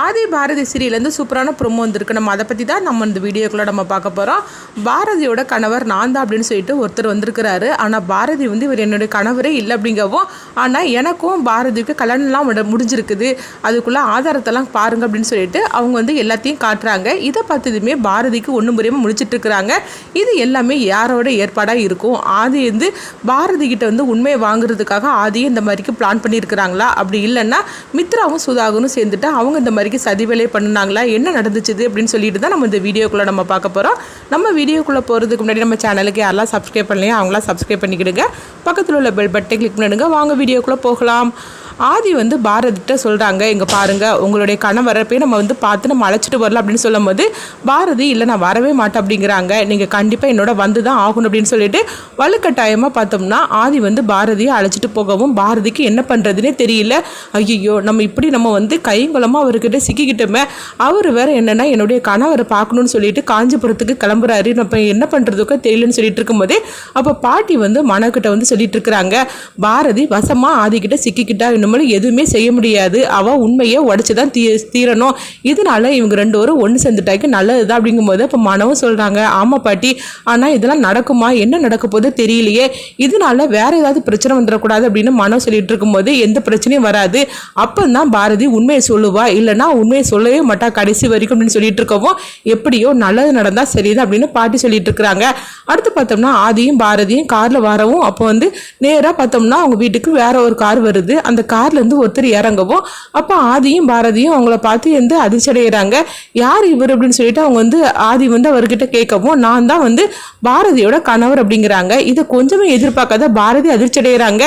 ஆதி பாரதி சீரியலேருந்து சூப்பரான ப்ரொமோ வந்திருக்கு. நம்ம அதை பற்றி தான் நம்ம இந்த வீடியோக்குள்ளே நம்ம பார்க்க போகிறோம் பாரதியோட கணவர் நான் தான் அப்படின்னு சொல்லிட்டு ஒருத்தர் வந்திருக்கிறாரு. ஆனால் பாரதி வந்து இவர் என்னுடைய கணவரே இல்லை அப்படிங்கவும் ஆனால் எனக்கும் பாரதிக்கு கல்யாணம்லாம் முடிஞ்சிருக்குது. அதுக்குள்ளே ஆதாரத்தெல்லாம் பாருங்க அப்படின்னு சொல்லிட்டு அவங்க வந்து எல்லாத்தையும் காட்டுறாங்க. இதை பார்த்ததுமே பாரதிக்கு ஒன்றும் புரியாமல் முடிச்சிட்ருக்குறாங்க இது எல்லாமே யாரோட ஏற்பாடாக இருக்கும்? ஆதி வந்து பாரதி கிட்ட வந்து உண்மையை வாங்குறதுக்காக ஆதியை இந்த மாதிரிக்கு பிளான் பண்ணியிருக்கிறாங்களா? அப்படி இல்லைன்னா மித்ராவும் சுதாகரும் சேர்ந்துட்டு அவங்க இந்த மாதிரி மாதிரிக்கு சதி வேலையை பண்ணினாங்களா? என்ன நடந்துச்சுது அப்படின்னு சொல்லிட்டு தான் நம்ம இந்த வீடியோக்குள்ளே நம்ம பார்க்க போகிறோம் நம்ம வீடியோக்குள்ளே போகிறதுக்கு முன்னாடி நம்ம சேனலுக்கு யாரெல்லாம் சப்ஸ்கிரைப் பண்ணலையோ அவங்களாம் சப்ஸ்கிரைப் பண்ணிக்கிடுங்க. பக்கத்தில் உள்ள பெல் பட்டை கிளிக் பண்ணிடுங்க. வாங்க வீடியோக்குள்ளே போகலாம். ஆதி வந்து பாரதிட்ட சொல்கிறாங்க இங்கே பாருங்கள் உங்களுடைய கணவரை போய் நம்ம வந்து பார்த்து நம்ம அழைச்சிட்டு வரலாம் அப்படின்னு சொல்லும்போது பாரதி இல்லை நான் வரவே மாட்டேன் அப்படிங்கிறாங்க. நீங்கள் கண்டிப்பாக என்னோட வந்து தான் ஆகணும் அப்படின்னு சொல்லிட்டு வலுக்கட்டாயமாக பார்த்தோம்னா ஆதி வந்து பாரதியை அழைச்சிட்டு போகவும் பாரதிக்கு என்ன பண்ணுறதுனே தெரியல. ஐயோ நம்ம இப்படி நம்ம வந்து கைங்குளமாக அவர்கிட்ட சிக்கிக்கிட்டோமே அவர் வேற என்னென்னா என்னுடைய கணவரை பார்க்கணும்னு சொல்லிட்டு காஞ்சிபுரத்துக்கு கிளம்புறாரு. நம்ம என்ன பண்ணுறதுக்கோ தெரியலன்னு சொல்லிட்டு இருக்கும்போதே அப்போ பாட்டி வந்து மனக்கிட்ட வந்து சொல்லிட்டு இருக்கிறாங்க. பாரதி வசமாக ஆதிக்கிட்ட சிக்கிக்கிட்டா நம்மளும் எதுவுமே செய்ய முடியாது. அவள் உண்மையை உடச்சி தான் தீ தீரணும். இதனால இவங்க ரெண்டு பேரும் ஒன்று சேர்ந்துட்டாக்கி நல்லது தான் அப்படிங்கும்போது இப்போ மனவும் சொல்கிறாங்க ஆமாம் பாட்டி ஆனால் இதெல்லாம் நடக்குமா? என்ன நடக்க போதோ தெரியலையே. இதனால வேற ஏதாவது பிரச்சனை வந்துடக்கூடாது அப்படின்னு மனம் சொல்லிட்டு இருக்கும்போது எந்த பிரச்சனையும் வராது. அப்போ தான் பாரதி உண்மையை சொல்லுவா இல்லைன்னா உண்மையை சொல்லவே மாட்டா கடைசி வரைக்கும் அப்படின்னு சொல்லிட்டு இருக்கவும் எப்படியோ நல்லது நடந்தால் சரிதான் அப்படின்னு பாட்டி சொல்லிட்டு இருக்கிறாங்க. அடுத்து பார்த்தோம்னா ஆதியும் பாரதியும் காரில் வரவும் அப்போ வந்து நேராக பார்த்தோம்னா அவங்க வீட்டுக்கு வேற ஒரு கார் வருது. அந்த கார்லேருந்து ஒருத்தர் இறங்கவும் அப்போ ஆதியும் பாரதியும் அவங்கள பார்த்து வந்து அதிர்ச்சி அடைகிறாங்க யார் இவர் அப்படின்னு சொல்லிட்டு அவங்க வந்து ஆதி வந்து அவர்கிட்ட கேட்கவும் நான் தான் வந்து பாரதியோட கணவர் அப்படிங்கிறாங்க. இதை கொஞ்சமே எதிர்பார்க்காத பாரதி அதிர்ச்சி அடைகிறாங்க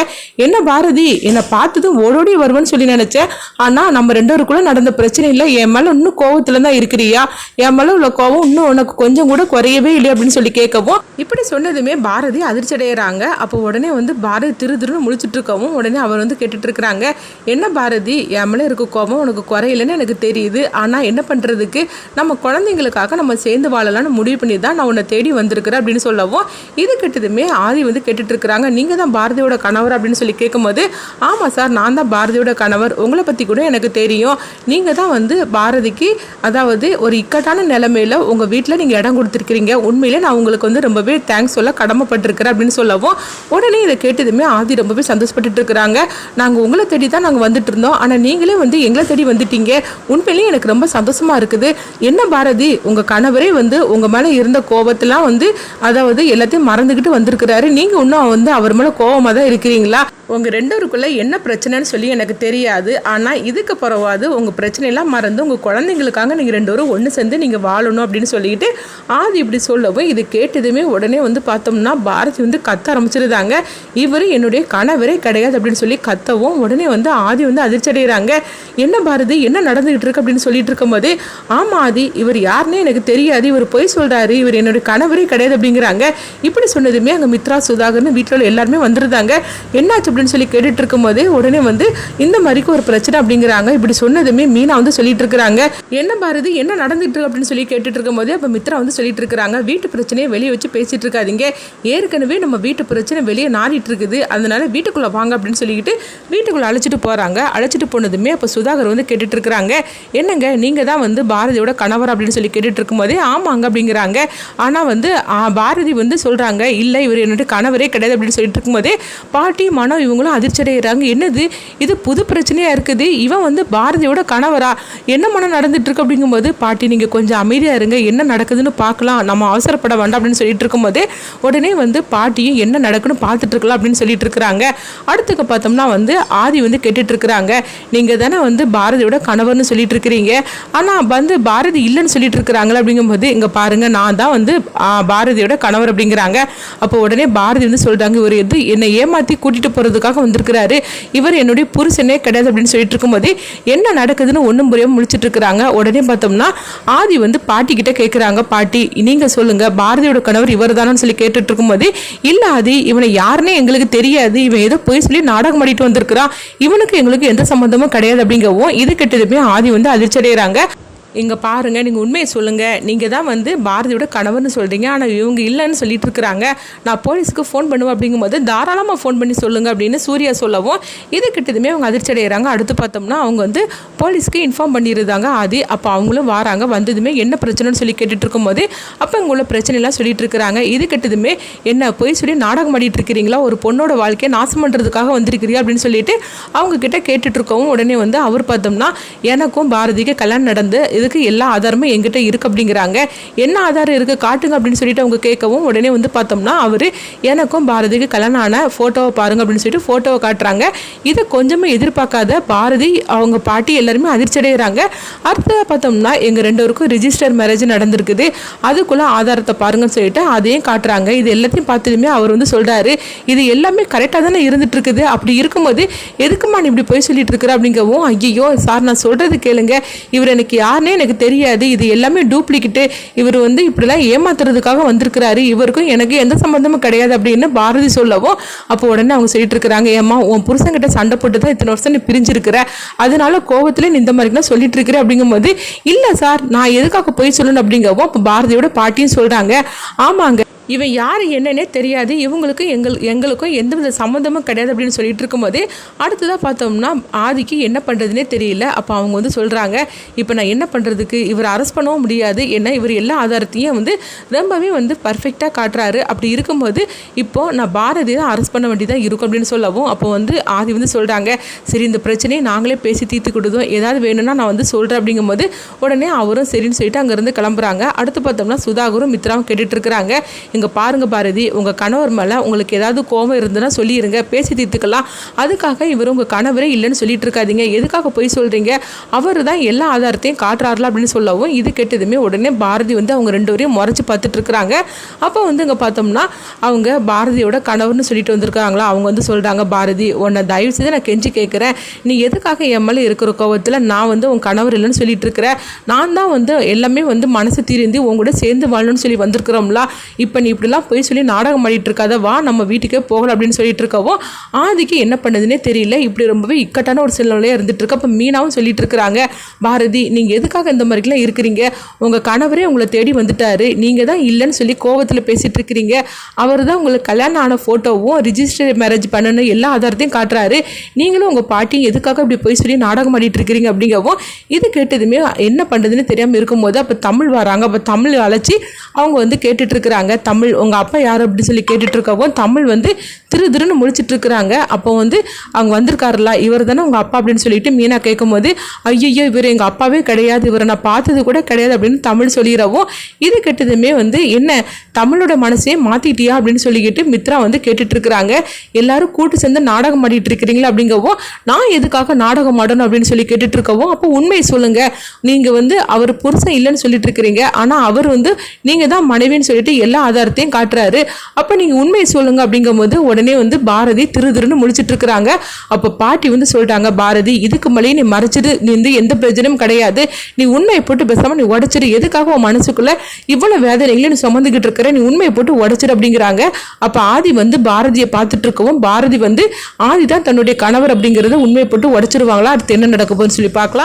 என்ன பாரதி என்னை பார்த்ததும் ஓடோடி வருவேன்னு சொல்லி நினச்சேன் ஆனால் நம்ம ரெண்டோருக்குள்ளே நடந்த பிரச்சனை இல்லை. என் மேலே இன்னும் கோவத்தில் தான் இருக்கிறியா? என் மேல உள்ள கோவம் இன்னும் உனக்கு கொஞ்சம் கூட குறையவே இல்லை அப்படின்னு சொல்லி கேட்கவும் இப்படி சொன்னதுமே பாரதி அதிர்ச்சி அடைகிறாங்க அப்போ உடனே வந்து பாரதி திரு திருன்னு முடிச்சுட்டு இருக்கவும் உடனே அவர் வந்து கேட்டுட்டு இருக்கிறாங்க. என்ன பாரதி? என் மேலே இருக்க கோபம் உனக்கு குறையிலன்னு எனக்கு தெரியுது. ஆனால் என்ன பண்ணுறதுக்கு நம்ம குழந்தைங்களுக்காக நம்ம சேர்ந்து வாழலாம்னு முடிவு பண்ணி தான் நான் உன்னை தேடி வந்திருக்கிறேன் அப்படின்னு சொல்லவும் இது கேட்டதுமே ஆதி வந்து கேட்டுட்ருக்குறாங்க. இருக்கிறாங்க தான் பாரதியோட கணவர் அப்படின்னு சொல்லி கேட்கும்போது ஆமாம் சார் நான் தான் பாரதியோட கணவர். உங்களை பற்றி கூட எனக்கு தெரியும். நீங்கள் தான் வந்து பாரதிக்கு அதாவது ஒரு இக்கட்டான நிலைமையில உங்கள் வீட்டில் நீங்கள் இடம் கொடுத்துருக்கிறீங்க. உண்மையிலே நான் உங்களுக்கு வந்து ரொம்பவே தேங்க்ஸ் சொல்ல கடமைப்பட்டிருக்கிறேன் அப்படின்னு சொல்லவும் உடனே இதை கேட்டதுமே ஆதி ரொம்பவே சந்தோஷப்பட்டுட்டு இருக்கிறாங்க நாங்கள் உங்களை தேடி தான் நாங்கள் வந்துட்டு இருந்தோம். ஆனால் நீங்களே வந்து எங்களை தேடி வந்துட்டீங்க. உண்மையிலேயே எனக்கு ரொம்ப சந்தோஷமா இருக்குது. என்ன பாரதி உங்கள் கணவரே வந்து உங்கள் மேலே இருந்த கோபத்தெல்லாம் வந்து அதாவது எல்லாத்தையும் மறந்துக்கிட்டு வந்திருக்கிறாரு. நீங்கள் இன்னும் வந்து அவர் மேலே கோபமாக தான் இருக்கிறீங்களா? உங்கள் ரெண்டோருக்குள்ள என்ன பிரச்சனைன்னு சொல்லி எனக்கு தெரியாது. ஆனால் இதுக்கு பிறவாது உங்கள் பிரச்சனையெல்லாம் மறந்து உங்கள் குழந்தைங்களுக்காக நீங்கள் ரெண்டு பேரும் ஒன்று சேர்ந்து நீங்கள் வாழணும் அப்படின்னு சொல்லிட்டு ஆதி இப்படி சொல்லவும் இது கேட்டதுமே உடனே வந்து பார்த்தோம்னா பாரதி வந்து கத்த ஆரம்பிச்சிருந்தாங்க. இவர் என்னுடைய கணவரே கிடையாது அப்படின்னு சொல்லி கத்தவும் உடனே உடனே வந்து ஆதி வந்து அதிர்ச்சி அடைகிறாங்க என்ன பாரதி? என்ன நடந்துகிட்டு இருக்கு? அப்படின்னு சொல்லிட்டு இருக்கும்போது ஆமாம் ஆதி இவர் யாருன்னே எனக்கு தெரியாது. இவர் பொய் சொல்கிறாரு இவர் என்னுடைய கணவரே கிடையாது அப்படிங்கிறாங்க. இப்படி சொன்னதுமே அங்கே மித்ரா சுதாகர்னு வீட்டில் உள்ள எல்லாருமே வந்துருந்தாங்க. என்னாச்சு? அப்படின்னு சொல்லி கேட்டுட்டு இருக்கும்போது உடனே வந்து இந்த மாதிரிக்கு ஒரு பிரச்சனை அப்படிங்கிறாங்க. இப்படி சொன்னதுமே மீனா வந்து சொல்லிட்டு இருக்கிறாங்க. என்ன பாரதி? என்ன நடந்துட்டு இருக்கு? அப்படின்னு சொல்லி கேட்டுட்டு இருக்கும்போது அப்போ மித்ரா வந்து சொல்லிட்டு இருக்கிறாங்க. வீட்டு பிரச்சனையை வெளியே வச்சு பேசிட்டு இருக்காதீங்க. ஏற்கனவே நம்ம வீட்டு பிரச்சனை வெளியே நாடிட்டு இருக்குது. அதனால வீட்டுக்குள்ளே வாங்க அப்படின்னு சொல்லிக்கிட்டு வீட்டுக்குள்ளே அழைச்சிட்டு போகிறாங்க அழைச்சிட்டு போனதுமே அப்போ சுதாகர் வந்து கேட்டுட்டு இருக்கிறாங்க என்னங்க நீங்கள் தான் வந்து பாரதியோட கணவர் அப்படின்னு சொல்லி கேட்டுட்டு இருக்கும்போதே ஆமாங்க அப்படிங்கிறாங்க. ஆனால் வந்து பாரதி வந்து சொல்கிறாங்க இல்லை இவர் என்னோட கணவரே கிடையாது அப்படின்னு சொல்லிட்டு இருக்கும்போதே பாட்டி மனம் இவங்களும் அதிர்ச்சி அடைகிறாங்க என்னது? இது புது பிரச்சனையாக இருக்குது? இவன் வந்து பாரதியோட கணவரா? என்ன மனம் நடந்துட்டுருக்கு அப்படிங்கும்போது பாட்டி நீங்கள் கொஞ்சம் அமைதியாக இருங்க. என்ன நடக்குதுன்னு பார்க்கலாம் நம்ம அவசரப்பட வேண்டாம் அப்படின்னு சொல்லிட்டு இருக்கும்போது உடனே வந்து பாட்டியும் என்ன நடக்குன்னு பார்த்துட்டு இருக்கலாம் அப்படின்னு சொல்லிட்டு இருக்கிறாங்க அடுத்துக்கு பார்த்தோம்னா வந்து ஆதி வந்து கேட்டுட்டு இருக்கிறாங்க நீங்கள் தானே வந்து பாரதியோட கணவர்னு சொல்லிட்டு இருக்கிறீங்க ஆனால் வந்து பாரதி இல்லைன்னு சொல்லிட்டு இருக்கிறாங்களா அப்படிங்கும்போது இங்கே பாருங்க நான் தான் வந்து பாரதியோட கணவர் அப்படிங்கிறாங்க. அப்போ உடனே பாரதி வந்து சொல்கிறாங்க இவர் எது என்னை ஏமாற்றி கூட்டிட்டு போகிறதுக்காக வந்திருக்கிறாரு. இவர் என்னுடைய புருஷனே கிடையாது அப்படின்னு சொல்லிட்டு இருக்கும்போது என்ன நடக்குதுன்னு ஒன்றும் புரியாமல் முடிச்சுட்டு இருக்கிறாங்க உடனே பார்த்தோம்னா ஆதி வந்து பாட்டி கிட்ட கேட்குறாங்க பாட்டி நீங்கள் சொல்லுங்கள் பாரதியோட கணவர் இவர் சொல்லி கேட்டுட்டு இருக்கும்போது இல்லை ஆதி இவனை யாருன்னே எங்களுக்கு தெரியாது. இவன் ஏதோ போய் சொல்லி நாடகம் ஆடிட்டு வந்திருக்கிறான் இவனுக்கு எங்களுக்கு எந்த சம்பந்தமும் கிடையாது அப்படிங்கவும் இது கெட்டதுமே ஆதி வந்து அதிர்ச்சி அடைகிறாங்க இங்கே பாருங்கள் நீங்கள் உண்மையை சொல்லுங்கள் நீங்கள் தான் வந்து பாரதியோட கணவர்னு சொல்கிறீங்க ஆனால் இவங்க இல்லைன்னு சொல்லிட்டு இருக்கிறாங்க. நான் போலீஸுக்கு ஃபோன் பண்ணுவேன் அப்படிங்கும்போது தாராளமாக ஃபோன் பண்ணி சொல்லுங்கள் அப்படின்னு சூர்யா சொல்லவும் இது கிட்டதுமே அவங்க அதிர்ச்சி அடைகிறாங்க அடுத்து பார்த்தோம்னா அவங்க வந்து போலீஸ்க்கு இன்ஃபார்ம் பண்ணியிருந்தாங்க. ஆதி அப்போ அவங்களும் வராங்க. வந்ததுமே என்ன பிரச்சனைன்னு சொல்லி கேட்டுட்டு இருக்கும்போது அப்போ இங்குள்ள பிரச்சனைலாம் சொல்லிட்டு இருக்கிறாங்க. இது கிட்டதுமே என்ன போய் சொல்லி நாடகம் ஆடிட்டு இருக்கிறீங்களா? ஒரு பொண்ணோட வாழ்க்கையை நாசம் பண்ணுறதுக்காக வந்திருக்கிறீங்க அப்படின்னு சொல்லிட்டு அவங்க கிட்ட கேட்டுட்டு இருக்கவும் உடனே வந்து அவர் பார்த்தோம்னா எனக்கும் பாரதிக்கு கல்யாணம் நடந்து இதுக்கு எல்லா ஆதாரமும் எங்கிட்ட இருக்குது அப்படிங்கிறாங்க. என்ன ஆதாரம் இருக்குது காட்டுங்க அப்படின்னு சொல்லிட்டு அவங்க கேட்கவும் உடனே வந்து பார்த்தோம்னா அவர் எனக்கும் பாரதிக்கு கல்யாணம் ஆன ஃபோட்டோவை பாருங்க அப்படின்னு சொல்லிட்டு ஃபோட்டோவை காட்டுறாங்க. இதை கொஞ்சமே எதிர்பார்க்காத பாரதி அவங்க பாட்டி எல்லாருமே அதிர்ச்சி அடைகிறாங்க அடுத்த பார்த்தோம்னா எங்கள் ரெண்டோருக்கும் ரிஜிஸ்டர் மேரேஜ் நடந்திருக்குது. அதுக்குள்ளே ஆதாரத்தை பாருங்கன்னு சொல்லிட்டு அதையும் காட்டுறாங்க. இது எல்லாத்தையும் பார்த்ததுமே அவர் வந்து சொல்கிறாரு இது எல்லாமே கரெக்டாக தானே இருந்துட்டு இருக்குது அப்படி இருக்கும்போது எதுக்குமா நீ இப்படி போய் சொல்லிட்டு இருக்கிற அப்படிங்கவும் ஐயோ சார் நான் சொல்கிறது கேளுங்க. இவர் எனக்கு யாருனே எனக்கு தெரியாது. இது எல்லாமே டூப்ளிகேட்டு இவர் வந்து இப்படிலாம் ஏமாத்துறதுக்காக வந்திருக்கிறாரு. இவருக்கும் எனக்கு எந்த சம்மந்தமும் கிடையாது அப்படின்னு பாரதி சொல்லவும் அப்போ உடனே அவங்க சொல்லிட்டு இருக்கிறாங்க ஏம்மா உன் புருஷன்கிட்ட சண்டை போட்டு தான் இத்தனை வருஷம் நீ பிரிஞ்சிருக்கிற. அதனால கோவத்துல நீ இந்த மாதிரிலாம் சொல்லிட்டு இருக்கிற அப்படிங்கும்போது இல்லை சார் நான் எதுக்காக போய் சொல்லணும்? அப்படிங்கவும் அப்போ பாரதியோட பாட்டியும் சொல்கிறாங்க ஆமாங்க. இவன் யார் என்னன்னே தெரியாது. இவங்களுக்கும் எங்கள் எங்களுக்கும் எந்த வித சம்மந்தமும் கிடையாது அப்படின்னு சொல்லிட்டு இருக்கும்போது அடுத்ததாக பார்த்தோம்னா ஆதிக்கு என்ன பண்ணுறதுனே தெரியல. அப்போ அவங்க வந்து சொல்கிறாங்க இப்போ நான் என்ன பண்ணுறதுக்கு இவர் அரெஸ்ட் பண்ணவும் முடியாது. ஏன்னா இவர் எல்லா ஆதாரத்தையும் வந்து ரொம்பவே வந்து பர்ஃபெக்டாக காட்டுறாரு. அப்படி இருக்கும்போது இப்போது நான் பாரதி தான் அரெஸ்ட் பண்ண வேண்டியதாக இருக்கும் அப்படின்னு சொல்லவும் அப்போ வந்து ஆதி வந்து சொல்கிறாங்க சரி இந்த பிரச்சனையை நாங்களே பேசி தீர்த்து கொடுத்தோம். ஏதாவது வேணும்னா நான் வந்து சொல்கிறேன் அப்படிங்கும்போது உடனே அவரும் சரின்னு சொல்லிட்டு அங்கேருந்து கிளம்புறாங்க. அடுத்து பார்த்தோம்னா சுதாகரும் மித்ராவும் கேட்டுட்டு இருக்கிறாங்க. இங்கே பாருங்க பாரதி உங்கள் கணவர் மேலே உங்களுக்கு ஏதாவது கோபம் இருந்ததுன்னா சொல்லிடுங்க பேசி தீர்த்துக்கலாம். அதுக்காக இவர் உங்கள் கணவரே இல்லைன்னு சொல்லிட்டு இருக்காதீங்க. எதுக்காக போய் சொல்கிறீங்க அவர் தான் எல்லா ஆதாரத்தையும் காட்டுறாருல அப்படின்னு சொல்லவும் இது கெட்டதுமே உடனே பாரதி வந்து அவங்க ரெண்டு பேரையும் முறைச்சி பார்த்துட்டு இருக்கிறாங்க. அப்போ வந்து இங்கே பார்த்தோம்னா அவங்க பாரதியோட கணவர்னு சொல்லிட்டு வந்திருக்காங்களா? அவங்க வந்து சொல்கிறாங்க பாரதி உன்னை தயவு செய்து நான் கெஞ்சி கேட்குறேன். நீ எதுக்காக என் மேலே இருக்கிற கோவத்தில் நான் வந்து உன் கணவர் இல்லைன்னு சொல்லிட்டு இருக்கிறேன் நான் தான் வந்து எல்லாமே வந்து மனசு திருந்தி உன் கூட சேர்ந்து வாழணும்னு சொல்லி வந்திருக்கிறோம்ல. இப்போ நீ இப்படிலாம் போய் சொல்லி நாடகம் ஆடிட்டு இருக்காத வா நம்ம வீட்டுக்கே போகலாம் அப்படின்னு சொல்லிட்டு இருக்கவும் ஆதிக்கு என்ன பண்ணதுன்னே தெரியல. இப்படி ரொம்பவே இக்கட்டான ஒரு சூழ்நிலையாக இருந்துட்டு இருக்கு அப்போ மீனாவும் சொல்லிட்டு இருக்கிறாங்க பாரதி நீங்கள் எதுக்காக இந்த மாதிரிலாம் இருக்கிறீங்க? உங்கள் கணவரே உங்களை தேடி வந்துட்டாரு. நீங்கள் தான் இல்லைன்னு சொல்லி கோவத்தில் பேசிகிட்டு இருக்கிறீங்க அவர் தான் உங்களுக்கு கல்யாணம் ஆன ஃபோட்டோவும் ரிஜிஸ்டர் மேரேஜ் பண்ணணும் எல்லா ஆதாரத்தையும் காட்டுறாரு. நீங்களும் உங்கள் பாட்டியும் எதுக்காக இப்படி போய் சொல்லி நாடகம் ஆடிட்டு இருக்கிறீங்க அப்படிங்கவும் இது கேட்டதுமே என்ன பண்ணுறதுன்னு தெரியாமல் இருக்கும்போது அப்போ தமிழ் வராங்க. அப்போ தமிழ் அழைச்சி அவங்க வந்து கேட்டுட்ருக்குறாங்க இருக்கிறாங்க தமிழ் உங்கள் அப்பா யார் அப்படின்னு சொல்லி கேட்டுட்ருக்கவும் தமிழ் வந்து திரு திருன்னு முழிச்சிட்டு இருக்கிறாங்க அப்போ வந்து அவங்க வந்திருக்காருல இவர் தானே உங்கள் அப்பா அப்படின்னு சொல்லிட்டு மீனா கேட்கும்போது ஐயோ இவர் எங்கள் அப்பாவே கிடையாது. இவரை நான் பார்த்தது கூட கிடையாது அப்படின்னு தமிழ் சொல்லிடவும் இது கெட்டதுமே வந்து என்ன தமிழோட மனசையே மாற்றிட்டியா அப்படின்னு சொல்லிக்கிட்டு மித்ரா வந்து கேட்டுட்டு இருக்கிறாங்க எல்லாரும் கூட்டு சேர்ந்து நாடகம் ஆடிட்டு இருக்கிறீங்களா அப்படிங்கவும் நான் எதுக்காக நாடகம் ஆடணும்? அப்படின்னு சொல்லி கேட்டுட்டு இருக்கவும் அப்போ உண்மையை சொல்லுங்க. நீங்கள் வந்து அவர் புருஷன் இல்லைன்னு சொல்லிட்டு இருக்கிறீங்க ஆனால் அவர் வந்து நீங்கள் தான் மனைவின்னு சொல்லிட்டு எல்லா ஆதாரத்தையும் காட்டுறாரு. அப்போ நீங்கள் உண்மையை சொல்லுங்க. அப்படிங்கும்போது உடனே வந்து பாரதி திரு திருன்னு முடிச்சிட்டு இருக்கிறாங்க. அப்போ பாட்டி வந்து சொல்லிட்டாங்க பாரதி இதுக்கு மேலேயே நீ மறைச்சிட்டு நீ வந்து எந்த பிரச்சனையும் கிடையாது. நீ உண்மையை போட்டு பேசாமல் நீ உடச்சிரு. எதுக்காக உன் மனசுக்குள்ள இவ்வளோ வேதனைகளை நீ சுமந்துக்கிட்டு இருக்கிற? நீ உண்மையை போட்டு உடச்சிரு அப்படிங்கிறாங்க. அப்போ ஆதி வந்து பாரதியை பார்த்துட்டு இருக்கவும் பாரதி வந்து ஆதி தான் தன்னுடைய கணவர் அப்படிங்கிறத உண்மையை போட்டு உடச்சிருவாங்களா? அடுத்து என்ன நடக்க போகுதுன்னு சொல்லி பார்க்கலாம்.